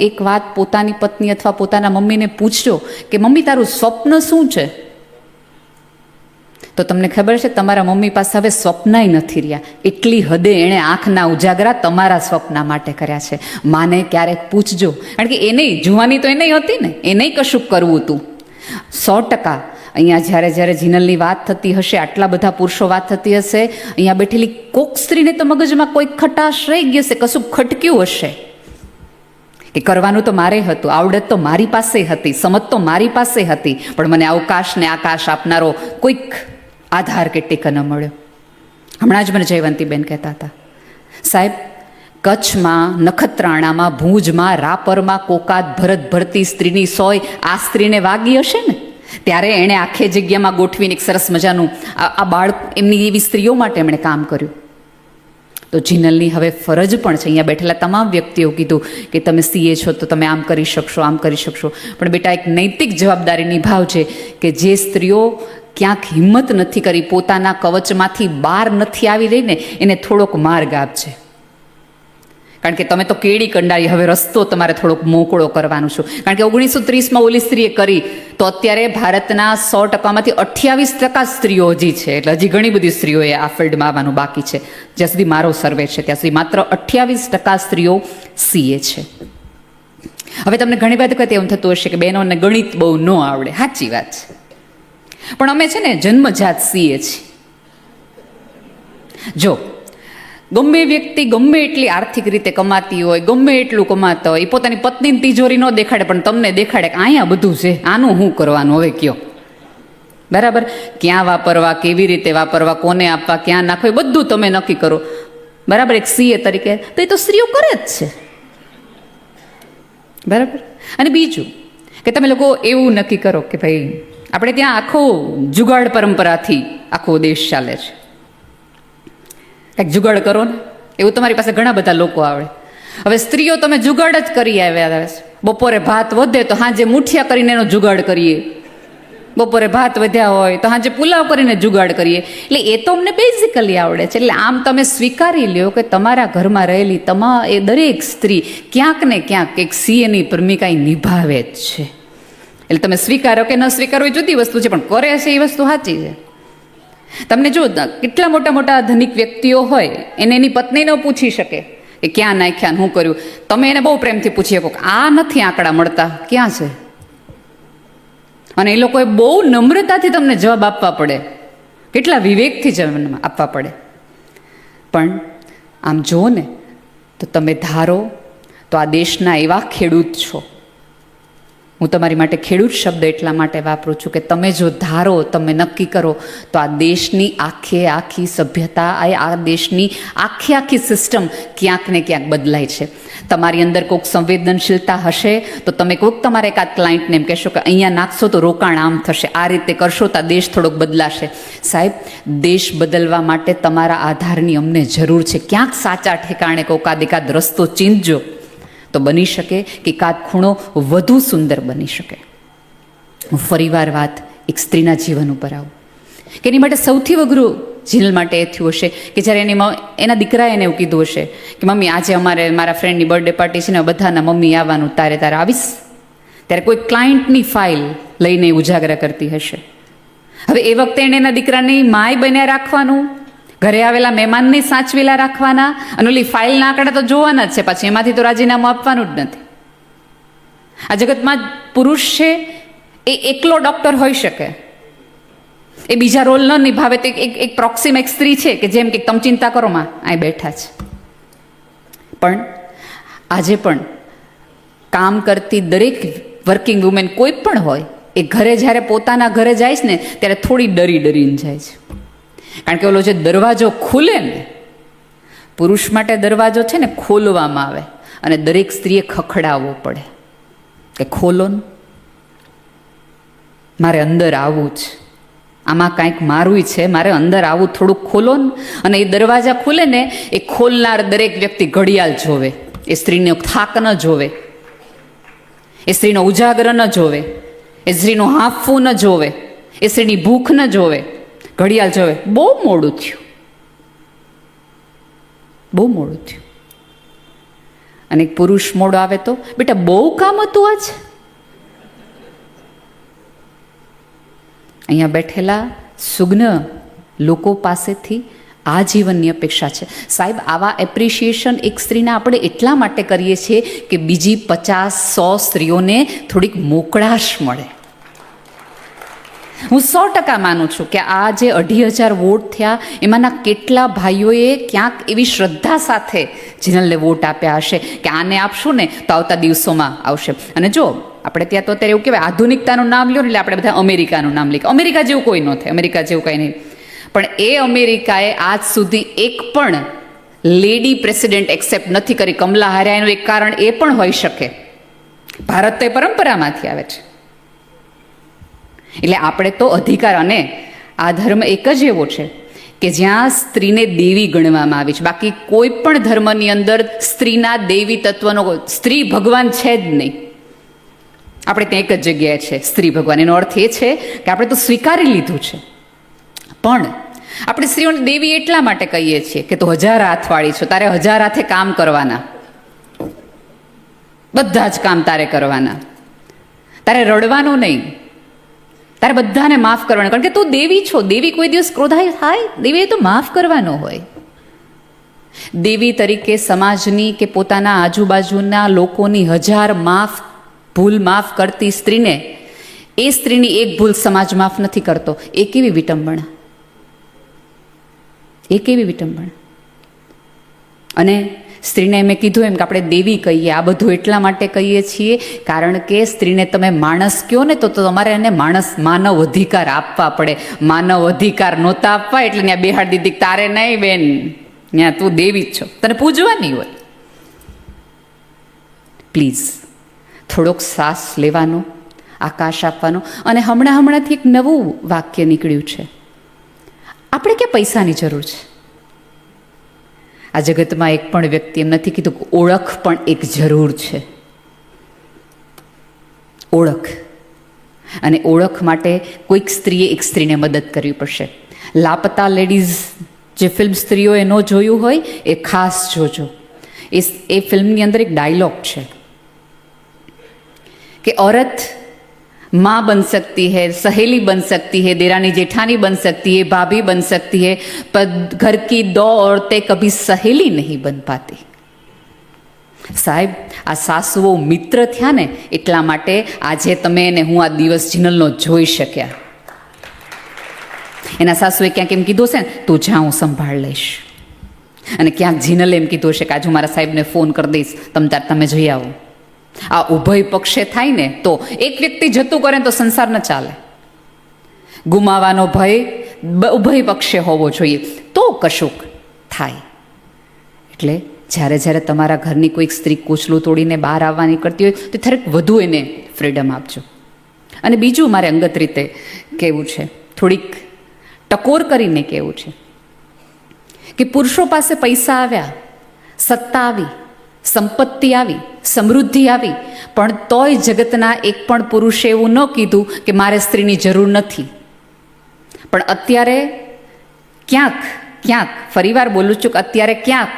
એક વાત પોતાની પત્ની અથવા પોતાના મમ્મીને પૂછજો કે, મમ્મી, તારું સ્વપ્ન શું છે? તો તમને ખબર છે, તમારા મમ્મી પાસે હવે સ્વપ્નય નથી રહ્યા. એટલી હદે એણે આંખના ઉજાગરા તમારા સ્વપ્ન માટે કર્યા છે. માને ક્યારેક પૂછજો. કારણ કે એને જોવાની તો એને હતી ને. એને કશું કરવું હતું સો ટકા. અહીંયા જ્યારે જ્યારે જીનલની વાત થતી હશે, આટલા બધા પુરુષો વાત થતી હશે, અહીંયા બેઠેલી કોક સ્ત્રીને તો મગજમાં કોઈ ખટાશ રહી ગઈ હશે કશું ખટક્યું હશે. કે કરવાનું તો મારે હતું, આવડત તો મારી પાસે હતી, સમજ તો મારી પાસે હતી, પણ મને અવકાશને આકાશ આપનારો કોઈક આધાર કે ટેકા ન મળ્યો. હમણાં જ મને જયવંતીબેન કહેતા હતા, સાહેબ, કચ્છમાં નખત્રાણામાં, ભુજમાં, રાપરમાં કોકાત ભરત ભરતી સ્ત્રીની સોય આ સ્ત્રીને વાગી હશે ને? ત્યારે એણે આખે જગ્યામાં ગોઠવીને એક સરસ મજાનું આ બાળ એમની એવી સ્ત્રીઓ માટે એમણે કામ કર્યું. તો જિનલની હવે ફરજ પણ છે. અહીંયા બેઠેલા તમામ વ્યક્તિઓ કીધું કે તમે સીએ છો તો તમે આમ કરી શકશો, આમ કરી શકશો. પણ બેટા, એક નૈતિક જવાબદારી નિભાવજે કે જે સ્ત્રીઓ ક્યાંક હિંમત નથી કરી, પોતાના કવચમાંથી બહાર નથી આવી રહીને એને થોડોક માર્ગ આપજે. કારણ કે તમે તો કેડી કંડારી, હવે રસ્તો તમારે થોડોક મોકળો કરવાનું છું. કારણ કે ઓગણીસો ત્રીસમાં ઓલી સ્ત્રીએ કરી, તો અત્યારે ભારતના સો ટકામાંથી અઠ્યાવીસ ટકા સ્ત્રીઓ હજી છે. એટલે હજી ઘણી બધી સ્ત્રીઓએ આ ફિલ્ડમાં આવવાનું બાકી છે. જ્યાં સુધી મારો સર્વે છે, ત્યાં સુધી માત્ર અઠ્યાવીસ ટકા સ્ત્રીઓ સીએ છે. હવે તમને ઘણી વખત એવું થતું હશે કે બહેનોને ગણિત બહુ ન આવડે. સાચી વાત છે. પણ અમે છે ને જન્મજાત સીએ છીએ. જો ગમે વ્યક્તિ ગમે એટલી આર્થિક રીતે કમાતી હોય, ગમે એટલું કમાતા હોય, એ પોતાની પત્નીની તિજોરી ન દેખાડે, પણ તમને દેખાડે કે અહીંયા બધું છે, આનું શું કરવાનું? હવે કયો? બરાબર? ક્યાં વાપરવા, કેવી રીતે વાપરવા, કોને આપવા, ક્યાં નાખવા, એ બધું તમે નક્કી કરો. બરાબર? એક સીએ તરીકે. તો એ તો સ્ત્રીઓ કરે જ છે. બરાબર? અને બીજું, કે તમે લોકો એવું નક્કી કરો કે ભાઈ, આપણે ત્યાં આખો જુગાડ પરંપરાથી આખો દેશ ચાલે છે. કંઈક જુગાડ કરો ને? એવું તમારી પાસે ઘણા બધા લોકો આવે હવે સ્ત્રીઓ તમે જુગાડ જ કરી આવ્યા બપોરે ભાત વધે તો હાજે મુઠિયા કરીને એનો જુગાડ કરીએ. બપોરે ભાત વધ્યા હોય તો હાજે પુલાવ કરીને જુગાડ કરીએ. એટલે એ તો અમને બેઝિકલી આવડે છે. એટલે આમ તમે સ્વીકારી લ્યો કે તમારા ઘરમાં રહેલી તમા, એ દરેક સ્ત્રી ક્યાંક ને ક્યાંક એક સીએની ભૂમિકા નિભાવે જ છે. એટલે તમે સ્વીકારો કે ન સ્વીકારો એ જુદી વસ્તુ છે, પણ કરે છે એ વસ્તુ સાચી છે. તમને જો કેટલા મોટા મોટા ધનિક વ્યક્તિઓ હોય, એને એની પત્ની ન પૂછી શકે કે ક્યાં નાખ્યા હું કર્યું. તમે એને બહુ પ્રેમથી પૂછી શકો આ નથી આંકડા મળતા, ક્યાં છે? અને એ લોકોએ બહુ નમ્રતાથી તમને જવાબ આપવા પડે. કેટલા વિવેકથી જવાબ આપવા પડે. પણ આમ જુઓ ને, તો તમે ધારો, તો આ દેશના એવા ખેડૂત છો. હું તમારી માટે ખેડૂત શબ્દ એટલા માટે વાપરું છું કે તમે જો ધારો, તમે નક્કી કરો, તો આ દેશની આખે આખી સભ્યતા, આ આ દેશની આખી આખી સિસ્ટમ ક્યાંક ને ક્યાંક બદલાય છે. તમારી અંદર કોઈક સંવેદનશીલતા હશે, તો તમે કોઈક તમારે એકાદ ક્લાયન્ટને એમ કહેશો કે અહીંયા નાખશો તો રોકાણ આમ થશે, આ રીતે કરશો તો આ દેશ થોડોક બદલાશે. સાહેબ, દેશ બદલવા માટે તમારા આધારની અમને જરૂર છે. ક્યાંક સાચા ઠેકાણે કોકાદ એકાદ રસ્તો ચીંધજો. તો બની શકે કે કાંક ખૂણો વધુ સુંદર બની શકે. હું ફરીવાર વાત એક સ્ત્રીના જીવન ઉપર આવું. કે એની માટે સૌથી વઘરું જીલ માટે એ થયું હશે કે જ્યારે એની એના દીકરાએ એને એવું કીધું હશે કે મમ્મી, આજે અમારે મારા ફ્રેન્ડની બર્થડે પાર્ટી છે ને બધાના મમ્મી આવવાનું તારે તારે આવીશ. ત્યારે કોઈ ક્લાયન્ટની ફાઇલ લઈને ઉજાગરા કરતી હશે. હવે એ વખતે એણે એના દીકરાની માય બન્યા રાખવાનું. ઘરે આવેલા મહેમાનને સાચવેલા રાખવાના અને ઓલી ફાઇલના આંકડા તો જોવાના જ છે. પછી એમાંથી તો રાજીનામું આપવાનું જ નથી. આ જગતમાં પુરુષ છે, એ એકલો ડૉક્ટર હોઈ શકે. એ બીજા રોલ ન નિભાવે તો એક એક પ્રોક્સિમ એક સ્ત્રી છે કે જેમ કે તમે ચિંતા કરો માં અહીં બેઠા છે. પણ આજે પણ કામ કરતી દરેક વર્કિંગ વુમેન કોઈ પણ હોય, એ ઘરે જ્યારે પોતાના ઘરે જાય છે ને, ત્યારે થોડી ડરી ડરીને જાય છે. કારણ કે ઓલો જે દરવાજો ખુલે ને, પુરુષ માટે દરવાજો છે ને ખોલવામાં આવે અને દરેક સ્ત્રીએ ખખડાવવો પડે. કે ખોલો ને. મારે અંદર આવવું છે. આમાં કાંઈક મારું છે. મારે અંદર આવવું, થોડુંક ખોલો ને. અને એ દરવાજા ખુલે ને, એ ખોલનાર દરેક વ્યક્તિ ઘડિયાળ જોવે. એ સ્ત્રીનો થાક ન જોવે. એ સ્ત્રીનો ઉજાગર ન જોવે. એ સ્ત્રીનું હાંફવું ન જોવે. એ સ્ત્રીની ભૂખ ન જોવે. ઘડિયાળ જોવે. બહુ મોડું થયું. બહુ મોડું થયું. અને એક પુરુષ મોડો આવે તો, બેટા, બહુ કામ હતું આજ? અહીંયા બેઠેલા સુગ્ન લોકો પાસેથી આ જીવનની અપેક્ષા છે. સાહેબ, આવા એપ્રિશિએશન એક સ્ત્રીના આપણે એટલા માટે કરીએ છીએ કે બીજી પચાસ સો સ્ત્રીઓને થોડીક મોકળાશ મળે. હું સો ટકા માનું છું કે આ જે અઢી હજાર વોટ થયા, એમાંના કેટલા ભાઈઓએ ક્યાંક એવી શ્રદ્ધા સાથે જીનલને વોટ આપ્યા હશે કે આને આપશું ને તો આવતા દિવસોમાં આવશે. અને જો આપણે ત્યાં તો અત્યારે એવું કહેવાય, આધુનિકતાનું નામ લ્યો ને એટલે આપણે બધા અમેરિકાનું નામ લઈએ. અમેરિકા જેવું કોઈ ન થાય, અમેરિકા જેવું કંઈ નહીં. પણ એ અમેરિકાએ આજ સુધી એક પણ લેડી પ્રેસિડેન્ટ એક્સેપ્ટ નથી કરી. કમલા હાર્યા એનું એક કારણ એ પણ હોઈ શકે. ભારત તો એ પરંપરામાંથી આવે છે. એટલે આપણે તો અધિકાર અને આ ધર્મ એક જ એવો છે કે જ્યાં સ્ત્રીને દેવી ગણવામાં આવી છે. બાકી કોઈ પણ ધર્મની અંદર સ્ત્રીના દેવી તત્વનો સ્ત્રી ભગવાન છે જ નહીં. આપણે ત્યાં એક જ જગ્યાએ છે, સ્ત્રી ભગવાન. એનો અર્થ એ છે કે આપણે તો સ્વીકારી લીધું છે. પણ આપણે સ્ત્રીઓને દેવી એટલા માટે કહીએ છીએ કે તું હજાર હાથવાળી છો, તારે હજાર હાથે કામ કરવાના. બધા જ કામ તારે કરવાના. તારે રડવાનું નહીં. તારે બધાને માફ કરવાનું. કારણ કે તું દેવી છો. દેવી કોઈ દિવસ ક્રોધાય થાય? દેવીએ તો માફ કરવાનો હોય. દેવી તરીકે સમાજની કે પોતાના આજુબાજુના લોકોની હજાર માફ, ભૂલ માફ કરતી સ્ત્રીને એ સ્ત્રીની એક ભૂલ સમાજ માફ નથી કરતો. એ કેવી વિટંબણા? એ કેવી વિટંબણા? અને સ્ત્રીને મેં કીધું એમ કે આપણે દેવી કહીએ. આ બધું એટલા માટે કહીએ છીએ કારણ કે સ્ત્રીને તમે માણસ કહો ને તો તમારે એને માણસ માનવ અધિકાર આપવા પડે. માનવ અધિકાર નહોતા આપવા એટલે ત્યાં બેહાડ દીધી તારે નહીં બેન. ત્યાં તું દેવી જ છો. તને પૂજવાની હોય. પ્લીઝ થોડોક શ્વાસ લેવાનો, આકાશ આપવાનો અને હમણાં હમણાંથી એક નવું વાક્ય નીકળ્યું છે. આપણે ક્યાં પૈસાની જરૂર છે? આ જગતમાં એક પણ વ્યક્તિ એમ નથી કીધું કે ઓળખ પણ એક જરૂર છે. ઓળખ. અને ઓળખ માટે કોઈક સ્ત્રીએ એક સ્ત્રીને મદદ કરવી પડશે. લાપતા લેડીઝ જે ફિલ્મ સ્ત્રીઓએ ન જોયું હોય, એ ખાસ જોજો. એ એ ફિલ્મની અંદર એક ડાયલોગ છે. કે ઓરત माँ बन सकती है सहेली बन सकती है देरानी जेठानी बन सकती है भाभी बन सकती है पर घर की दो औरतें कभी सहेली नहीं बन पाती સાહેબ આ સાસુઓ મિત્ર થયા ને એટલા માટે આજે તમે ને હું આ દિવસ જીનલનો જોઈ શક્યા એના સાસુએ ક્યાંક એમ કીધું છે ને તું જા હું સંભાળ લઈશ અને ક્યાંક જીનલે એમ કીધું હશે કે આજે હું મારા સાહેબને ફોન કરી દઈશ તમ તાર તમે જઈ આવો આ ઉભય પક્ષે થાય ને તો એક વ્યક્તિ જતું કરે તો સંસાર ન ચાલે. ગુમાવાનો ભય ઉભય પક્ષે હોવો જોઈએ. તો કશુંક થાય. એટલે જ્યારે જ્યારે તમારા ઘરની કોઈક સ્ત્રી કોચલું તોડીને બહાર આવવાની કરતી હોય, તો ત્યારે વધુ એને ફ્રીડમ આપજો. અને બીજું મારે અંગત રીતે કહેવું છે, થોડીક ટકોર કરીને કહેવું છે કે પુરુષો પાસે પૈસા આવ્યા, સત્તા આવી સંપત્તિ આવી, સમૃદ્ધિ આવી, પણ તોય જગતના એક પણ પુરુષે એવું ન કીધું કે મારે સ્ત્રીની જરૂર નથી. પણ અત્યારે ક્યાંક ક્યાંક, ફરીવાર બોલું છું કે અત્યારે ક્યાંક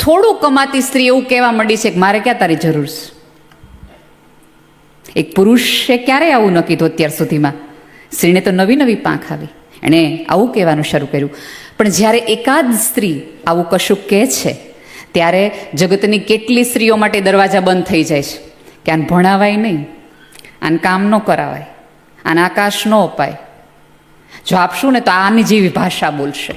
થોડું કમાતી સ્ત્રી એવું કહેવા માંડી છે કે મારે ક્યાં તારી જરૂર છે? એક પુરુષે ક્યારે આવું ન કીધું અત્યાર સુધીમાં. સ્ત્રીને તો નવી નવી પાંખ આવી. એણે આવું કહેવાનું શરૂ કર્યું. પણ જ્યારે એકાદ સ્ત્રી આવું કશું કહે છે ત્યારે જગતની કેટલી સ્ત્રીઓ માટે દરવાજા બંધ થઈ જાય છે? કે આને ભણાવાય નહીં, આને કામ ન કરાવાય, આને આકાશ ન અપાય. જો આપશું ને તો આની જેવી ભાષા બોલશે.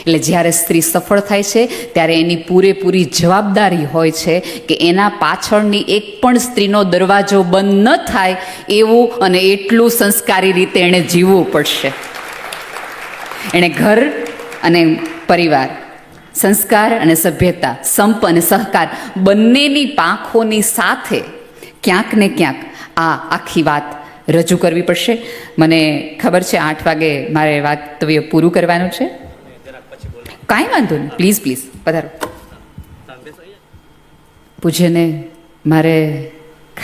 એટલે જ્યારે સ્ત્રી સફળ થાય છે, ત્યારે એની પૂરેપૂરી જવાબદારી હોય છે કે એના પાછળની એક પણ સ્ત્રીનો દરવાજો બંધ ન થાય એવું અને એટલું સંસ્કારી રીતે એણે જીવવું પડશે. એણે ઘર અને પરિવાર સંસ્કાર અને સભ્યતા, સંપ અને સહકાર બંનેની પાંખોની સાથે ક્યાંક ને ક્યાંક આ આખી વાત રજૂ કરવી પડશે. મને ખબર છે આઠ વાગે મારે વાતવ્ય પૂરું કરવાનું છે. કાંઈ વાંધો નહીં. પ્લીઝ પ્લીઝ પધારો. પૂજ્યને મારે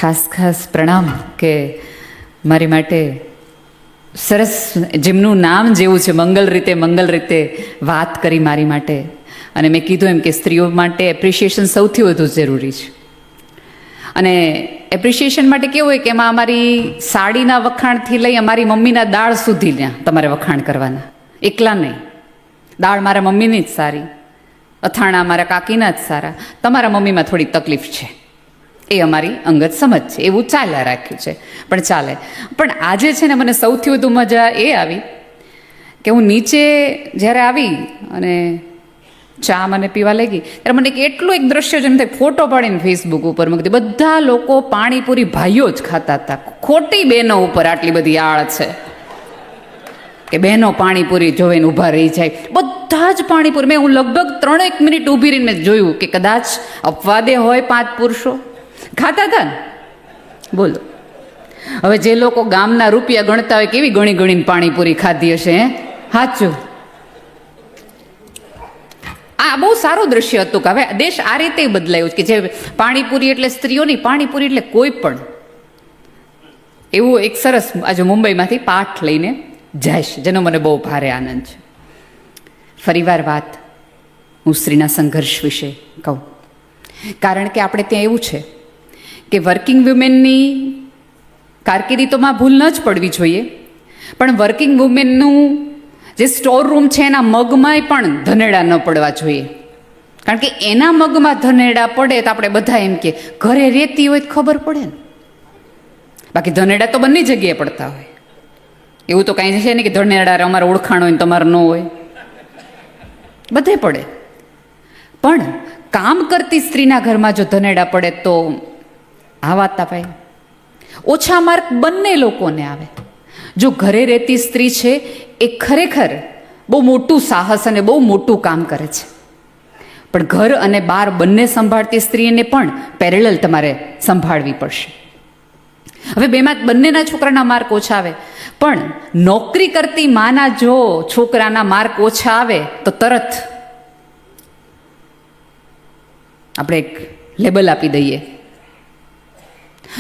ખાસ ખાસ પ્રણામ કે મારી માટે સરસ જેમનું નામ જેવું છે, મંગલ રીતે મંગલ રીતે વાત કરી મારી માટે. અને મેં કીધું એમ કે સ્ત્રીઓ માટે એપ્રિશિએશન સૌથી વધુ જરૂરી છે. અને એપ્રિશિએશન માટે કેવું હોય કે એમાં અમારી સાડીના વખાણથી લઈ અમારી મમ્મીના દાળ સુધીના તમારે વખાણ કરવાના. એકલા નહીં. દાળ મારા મમ્મીની જ સારી. અથાણા મારા કાકીના જ સારા. તમારા મમ્મીમાં થોડી તકલીફ છે. એ અમારી અંગત સમજ છે, એવું ચાલ્યા રાખ્યું છે. પણ ચાલે. પણ આજે છે ને મને સૌથી વધુ મજા એ આવી કે હું નીચે જ્યારે આવી અને ચા મને પીવા લાગી, ત્યારે મને એટલું એક દ્રશ્ય જેમ થાય, ફોટો પાડીને ફેસબુક ઉપર મૂકી બધા લોકો પાણીપુરી ભાઈઓ જ ખાતા હતા. ખોટી બહેનો ઉપર આટલી બધી આળ છે કે બહેનો પાણીપુરી જોઈને ઊભા રહી જાય. બધા જ પાણીપુરી. મેં હું લગભગ ત્રણેક મિનિટ ઊભી રહીને જોયું કે કદાચ અપવાદે હોય પાંચ પુરુષો. ખાતા હતા ને? બોલો. હવે જે લોકો ગામના રૂપિયા ગણતા હોય કેવી ગણી ગણીને પાણીપુરી ખાધી હશે, હે? સાચું. આ બહુ સારું દ્રશ્ય હતું કે હવે દેશ આ રીતે બદલાયું કે જે પાણીપુરી એટલે સ્ત્રીઓની પાણીપુરી એટલે કોઈ પણ. એવું એક સરસ આજે મુંબઈમાંથી પાઠ લઈને જઈશ, જેનો મને બહુ ભારે આનંદ છે. ફરીવાર વાત હું સ્ત્રીના સંઘર્ષ વિશે કહું. કારણ કે આપણે ત્યાં એવું છે કે વર્કિંગ વુમેનની કારકિર્દીતોમાં ભૂલ ન જ પડવી જોઈએ. પણ વર્કિંગ વુમેનનું જે સ્ટોર રૂમ છે એના મગમાંય પણ ધનેડા ન પડવા જોઈએ. કારણ કે એના મગમાં ધનેડા પડે તો આપણે બધા એમ કે ઘરે રહેતી હોય તો ખબર પડે ને. બાકી ધનેડા તો બંને જગ્યાએ પડતા હોય. એવું તો કાંઈ છે નહીં કે ધનેડા અમારે ઓળખાણ હોય ને તમારે ન હોય. બધે પડે. પણ કામ કરતી સ્ત્રીના ઘરમાં જો ધનેડા પડે તો આ વાત ભાઈ ઓછા માર્ક બંને લોકોને આવે. જો ઘરે રહેતી સ્ત્રી છે, એ ખરેખર બહુ મોટું સાહસ અને બહુ મોટું કામ કરે છે. પણ ઘર અને બાર બંને સંભાળતી સ્ત્રીને પણ પેરેલલ તમારે સંભાળવી પડશે. હવે બેમાં બંનેના છોકરાના માર્ક ઓછા આવે. પણ નોકરી કરતી માના જો છોકરાના માર્ક ઓછા આવે, તો તરત આપણે એક લેબલ આપી દઈએ.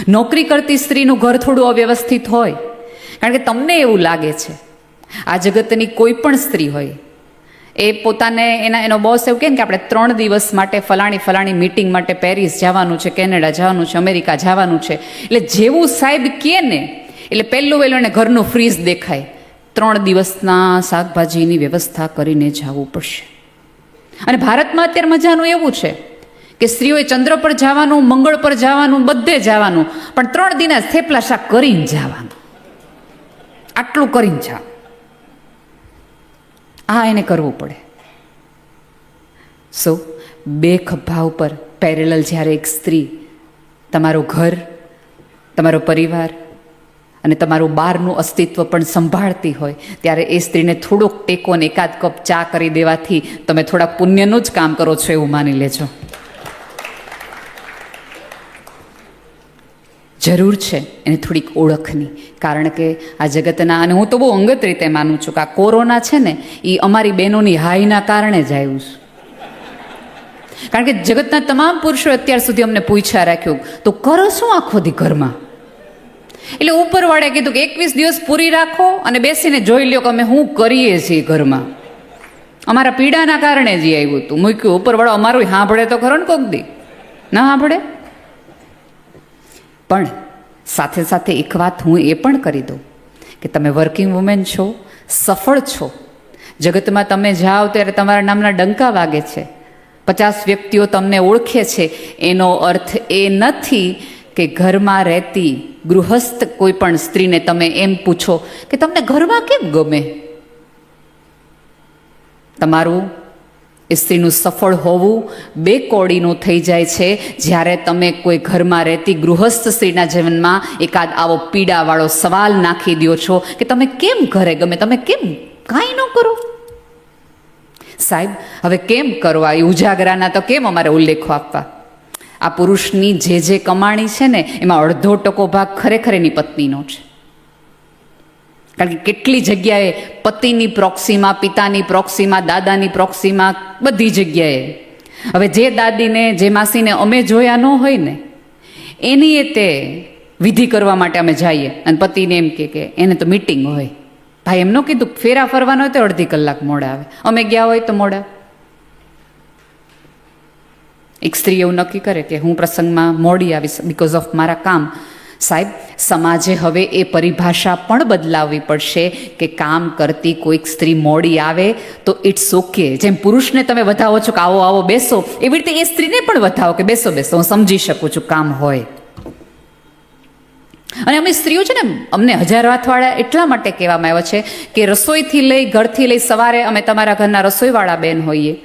નોકરી કરતી સ્ત્રીનું ઘર થોડું અવ્યવસ્થિત હોય. કારણ કે તમને એવું લાગે છે, આ જગતની કોઈ પણ સ્ત્રી હોય, એ પોતાને એના, એનો બોસ એવું કહે ને કે આપણે ત્રણ દિવસ માટે ફલાણી ફલાણી મીટિંગ માટે પેરિસ જવાનું છે, કેનેડા જવાનું છે, અમેરિકા જવાનું છે. એટલે જેવું સાહેબ કહે ને, એટલે પહેલું વહેલું એને ઘરનું ફ્રીઝ દેખાય. ત્રણ દિવસના શાકભાજીની વ્યવસ્થા કરીને જવું પડશે. અને ભારતમાં અત્યારે મજાનું એવું છે કે સ્ત્રીઓએ ચંદ્ર પર જવાનું, મંગળ પર જવાનું, બધે જવાનું. પણ ત્રણ દિના થેપલા શાક કરીને જવાનું. આટલું કરીને જાવ આ એને કરવું પડે. સો બે ખભા ઉપર પેરેલલ જ્યારે એક સ્ત્રી તમારું ઘર, તમારો પરિવાર અને તમારું બહારનું અસ્તિત્વ પણ સંભાળતી હોય, ત્યારે એ સ્ત્રીને થોડોક ટેકો અને એકાદ કપ ચા કરી દેવાથી તમે થોડા પુણ્યનું જ કામ કરો છો એવું માની લેજો. જરૂર છે એને થોડીક ઓળખની. કારણ કે આ જગતના, અને હું તો બહુ અંગત રીતે માનું છું કે આ કોરોના છે ને એ અમારી બહેનોની હાઈના કારણે જ આવ્યું છે. કારણ કે જગતના તમામ પુરુષો અત્યાર સુધી અમને પૂછ્યા રાખ્યું, તો કરો શું આખો દી ઘરમાં? એટલે ઉપરવાળે કીધું કે એકવીસ દિવસ પૂરી રાખો અને બેસીને જોઈ લ્યો કે અમે શું કરીએ છીએ ઘરમાં. અમારા પીડાના કારણે જ આવ્યું હતું. મૂક્યું, ઉપરવાળો, અમારું સાંભળે તો ખરો ને કોક દી. ના સાંભળે? પણ સાથે સાથે એક વાત હું એ પણ કરી દઉં કે તમે વર્કિંગ વુમેન છો, સફળ છો. જગતમાં તમે જાઓ ત્યારે તમારા નામના ડંકા વાગે છે. પચાસ વ્યક્તિઓ તમને ઓળખે છે. એનો અર્થ એ નથી કે ઘરમાં રહેતી ગૃહસ્થ કોઈ પણ સ્ત્રીને તમે એમ પૂછો કે તમને ઘરમાં કેમ ગમે? તમારું સ્ત્રીનું સફળ હોવું બે કોડીનું થઈ જાય છે. જ્યારે તમે કોઈ ઘરમાં રહેતી ગૃહસ્થ સ્ત્રીના જીવનમાં એકાદ આવો પીડાવાળો સવાલ નાખી દો છો કે તમે કેમ ઘરે ગમે, તમે કેમ કાંઈ ન કરો? સાહેબ, હવે કેમ કરવા એ ઉજાગરાના તો કેમ અમારે ઉલ્લેખો આપવા? આ પુરુષની જે જે કમાણી છે ને, એમાં અડધો ટકો ભાગ ખરેખર એની પત્નીનો છે. કારણ કે કેટલી જગ્યાએ પતિની પ્રોક્સીમાં, પિતાની પ્રોક્સીમાં, દાદાની પ્રોક્સીમાં, બધી જગ્યાએ. હવે જે દાદીને, જે માસીને અમે જોયા ન હોય ને, એની એ તે વિધિ કરવા માટે અમે જઈએ. અને પતિને એમ કે કે એને તો મીટિંગ હોય. ભાઈ એમ ન કીધું, ફેરા ફરવાનો હોય તો અડધી કલાક મોડા આવે. અમે ગયા હોય તો મોડા. એક સ્ત્રી એવું નક્કી કરે કે હું પ્રસંગમાં મોડી આવીશ બિકોઝ ઓફ મારા કામ. સાહેબ સમાજે હવે એ પરિભાષા પણ બદલાવવી પડશે કે કામ કરતી કોઈક સ્ત્રી મોડી આવે તો ઇટ્સ ઓકે જેમ પુરુષને તમે વધાવો છો કે આવો આવો, બેસો, એવી રીતે એ સ્ત્રીને પણ વધાવો કે બેસો બેસો, હું સમજી શકું છું કામ હોય. અને અમે સ્ત્રીઓ છે ને, અમને હજાર વાતવાળા એટલા માટે કહેવામાં આવ્યો છે કે રસોઈથી લઈ, ઘરથી લઈ, સવારે અમે તમારા ઘરના રસોઈવાળા બેન હોઈએ.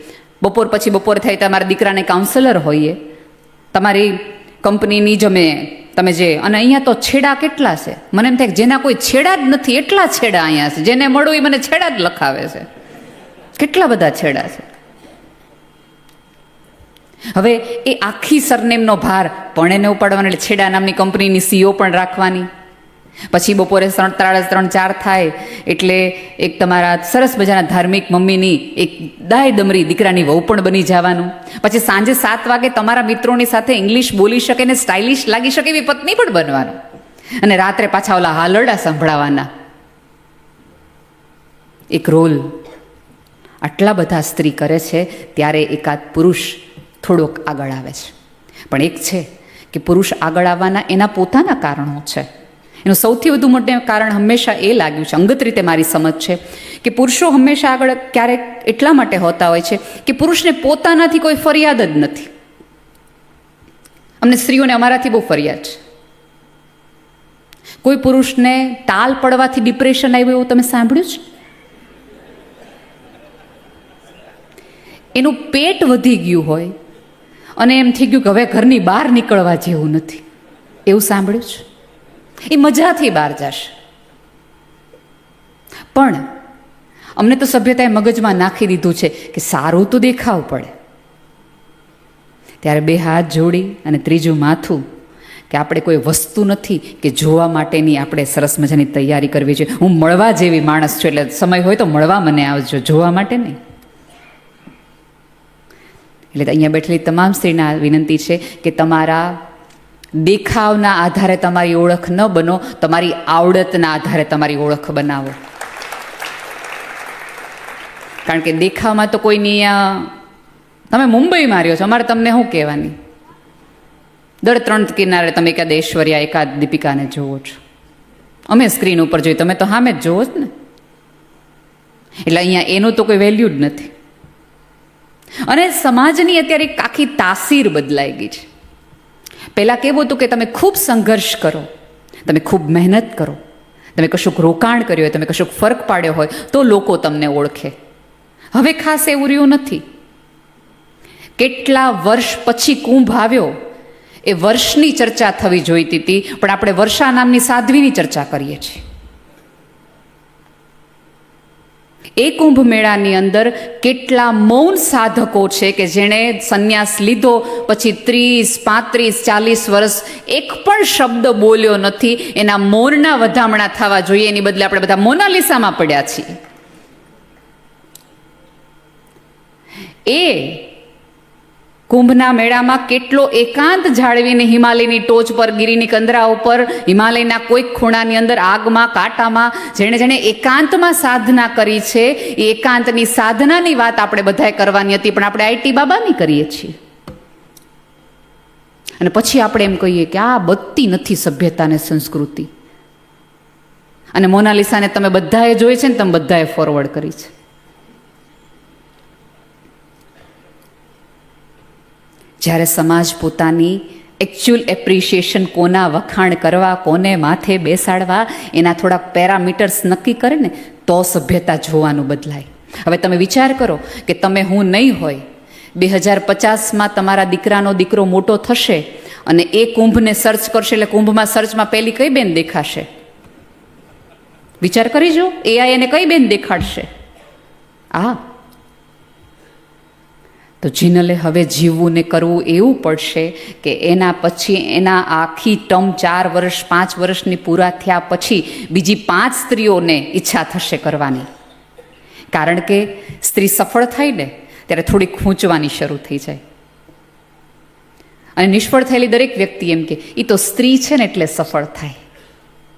બપોર પછી બપોર થાય તમારા દીકરાને કાઉન્સેલર હોઈએ. તમારી કંપનીની જ અમે તમે જે, અને અહીંયા તો છેડા કેટલા છે? મને એમ થાય કે જેના કોઈ છેડા જ નથી, એટલા છેડા અહીંયા છે. જેને મળું એ મને છેડા જ લખાવે છે. કેટલા બધા છેડા છે? હવે એ આખી સરનેમનો ભાર પણ એને ઉપાડવાનો, એટલે છેડા નામની કંપનીની સીઓ પણ રાખવાની. પછી બપોરે ત્રણ ત્રણ ત્રણ, ચાર થાય, એટલે એક તમારા સરસ મજાના ધાર્મિક મમ્મીની એક દાય દમરી દીકરાની વહુ પણ બની જવાનું. પછી સાંજે સાત વાગે તમારા મિત્રોની સાથે ઇંગ્લિશ બોલી શકે ને સ્ટાઇલિશ લાગી શકે એવી પત્ની પણ બનવાનું. અને રાત્રે પાછા ઓલા હાલરડા સંભળાવાના. એક રોલ આટલા બધા સ્ત્રી કરે છે, ત્યારે એકાદ પુરુષ થોડોક આગળ આવે છે. પણ એક છે કે પુરુષ આગળ આવવાના એના પોતાના કારણો છે. એનું સૌથી વધુ મોટું કારણ હંમેશા એ લાગ્યું છે, અંગત રીતે મારી સમજ છે, કે પુરુષો હંમેશા આગળ ક્યારેક એટલા માટે હોતા હોય છે કે પુરુષને પોતાનાથી કોઈ ફરિયાદ જ નથી. અમને સ્ત્રીઓને અમારાથી બહુ ફરિયાદ છે. કોઈ પુરુષને તાલ પડવાથી ડિપ્રેશન આવ્યું એવું તમે સાંભળ્યું છે? એનું પેટ વધી ગયું હોય અને એમ થઈ ગયું કે હવે ઘરની બહાર નીકળવા જેવું નથી. એવું સાંભળ્યું છે? એ મજાથી બહાર જશે. પણ અમને તો સભ્યતાએ મગજમાં નાખી દીધું છે કે સારું તો દેખાવું પડે. ત્યારે બે હાથ જોડી અને ત્રીજું માથું કે આપણે કોઈ વસ્તુ નથી કે જોવા માટેની આપણે સરસ મજાની તૈયારી કરવી જોઈએ હું મળવા જેવી માણસ છું એટલે સમય હોય તો મળવા મને આવજો, જોવા માટે નહીં. એટલે અહીંયા બેઠેલી તમામ સ્ત્રીના વિનંતી છે કે તમારા દેખાવના આધારે તમારી ઓળખ ન બનો, તમારી આવડતના આધારે તમારી ઓળખ બનાવો. કારણ કે દેખાવમાં તો કોઈની તમે મુંબઈમાં રહ્યો છો, અમારે તમને શું કહેવાની? દર ત્રણ કિનારે તમે એકાદ ઐશ્વર્યા, એકાદ દીપિકાને જોવો છો. અમે સ્ક્રીન ઉપર જોઈએ તમે તો સામે જ જોવો જ ને. એટલે અહીંયા એનું તો કોઈ વેલ્યુ જ નથી. અને સમાજની અત્યારે એક આખી તાસીર બદલાઈ ગઈ છે. પહેલાં કેવું હતું કે તમે ખૂબ સંઘર્ષ કરો, તમે ખૂબ મહેનત કરો, તમે કશુંક રોકાણ કર્યું હોય, તમે કશુંક ફરક પાડ્યો હોય, તો લોકો તમને ઓળખે. હવે ખાસ એવું રહ્યું નથી. કેટલા વર્ષ પછી કુંભ આવ્યો, એ વર્ષની ચર્ચા થવી જોઈતી હતી, પણ આપણે વર્ષા નામની સાધ્વીની ચર્ચા કરીએ છીએ. એ કુંભ મેળાની અંદર કેટલા મૌન સાધકો છે કે જેણે સંન્યાસ લીધો, પછી ત્રીસ, પાંત્રીસ, ચાલીસ વર્ષ એક પણ શબ્દ બોલ્યો નથી. એના મૌનના વધામણા થવા જોઈએ. એની બદલે આપણે બધા મોનાલિસામાં પડ્યા છીએ. એ કુંભના મેળામાં કેટલો એકાંત જાળવીને હિમાલયની ટોચ પર ગીરીની કંદરા ઉપર, હિમાલયના કોઈક ખૂણાની અંદર, આગમાં, કાંટામાં, જેણે જેણે એકાંતમાં સાધના કરી છે, એ એકાંતની સાધનાની વાત આપણે બધાએ કરવાની હતી, પણ આપણે આઈટી બાબાની કરીએ છીએ. અને પછી આપણે એમ કહીએ કે આ બધી નથી સભ્યતાને સંસ્કૃતિ. અને મોનાલિસાને તમે બધાએ જોઈ છે ને તમે બધાએ ફોરવર્ડ કરી છે. જ્યારે સમાજ પોતાની એકચ્યુઅલ એપ્રિશિએશન કોના વખાણ કરવા, કોને માથે બેસાડવા, એના થોડા પેરામીટર્સ નક્કી કરે ને તો સભ્યતા જોવાનું બદલાય. હવે તમે વિચાર કરો કે તમે હું નહીં હોય, બે હજાર પચાસમાં તમારા દીકરાનો દીકરો મોટો થશે અને એ કુંભને સર્ચ કરશે એટલે કુંભમાં સર્ચમાં પહેલી કઈ બેન દેખાશે? વિચાર કરી જો એઆઈ એને કઈ બેન દેખાડશે? આ તો જીનલે હવે જીવવું ને કરવું એવું પડશે કે એના પછી એના આખી ટર્મ ચાર વર્ષ, પાંચ વર્ષની પૂરા થયા પછી બીજી પાંચ સ્ત્રીઓને ઈચ્છા થશે કરવાની. કારણ કે સ્ત્રી સફળ થાય ને, ત્યારે થોડી ખૂંચવાની શરૂ થઈ જાય. અને નિષ્ફળ થયેલી દરેક વ્યક્તિ એમ કે એ તો સ્ત્રી છે ને એટલે સફળ થાય.